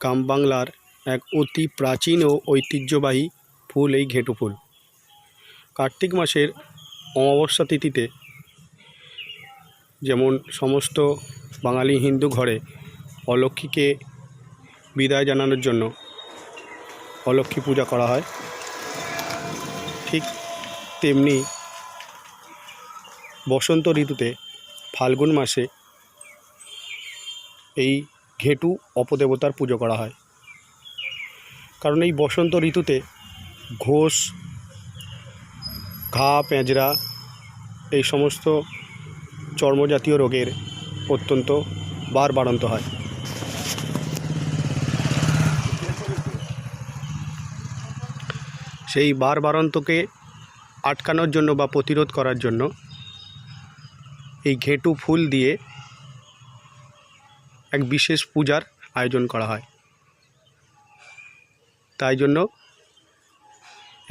গ্রাম বাংলার এক অতি প্রাচীন ও ঐতিহ্যবাহী ফুল এই ঘেঁটু ফুল। কার্তিক মাসের অমাবস্যা তিথিতে যেমন সমস্ত বাঙালি হিন্দু ঘরে অলক্ষ্মীকে বিদায় জানানোর জন্য অলক্ষ্মী পূজা করা হয়, ঠিক তেমনি বসন্ত ঋতুতে ফাল্গুন মাসে এই ঘেঁটু অপদেবতার পুজো করা হয়। কারণ এই বসন্ত ঋতুতে ঘোষ, ঘা, পেঁজরা এই সমস্ত চর্মজাতীয় রোগের অত্যন্ত বার বাড়ন্ত হয়। সেই বার বাড়ন্তকে আটকানোর জন্য বা প্রতিরোধ করার জন্য এই ঘেঁটু ফুল দিয়ে এক বিশেষ পূজার আয়োজন করা হয়। তাই জন্য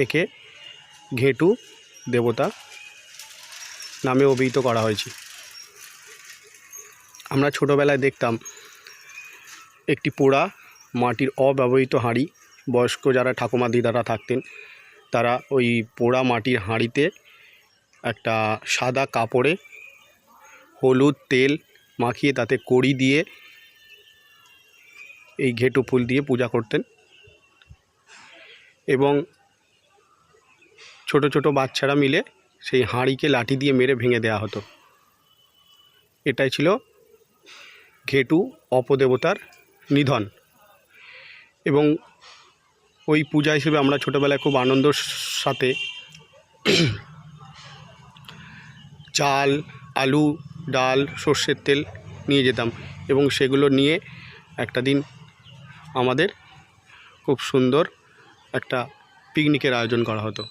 একে ঘেঁটু দেবতা নামে অভিহিত করা হয়েছে। আমরা ছোটোবেলায় দেখতাম একটি পোড়া মাটির অব্যবহৃত হাঁড়ি, বয়স্ক যারা ঠাকুমা দিদারা থাকতেন, তারা ওই পোড়া মাটির হাঁড়িতে একটা সাদা কাপড়ে হলুদ তেল মাখিয়ে তাতে কড়ি দিয়ে এই ঘেঁটু ফুল দিয়ে পূজা করতেন। এবং ছোট ছোট বাচ্চারা মিলে সেই হাঁড়িকে লাঠি দিয়ে মেরে ভেঙে দেওয়া হতো। এটাই ছিল ঘেটু অপদেবতার নিধন। এবং ওই পূজা হিসেবে আমরা ছোটোবেলায় খুব আনন্দর সাথে চাল, আলু, ডাল, সর্ষের তেল নিয়ে যেতাম। এবং সেগুলো নিয়ে একটা দিন আমাদের খুব সুন্দর একটা পিকনিকের আয়োজন করা হতো।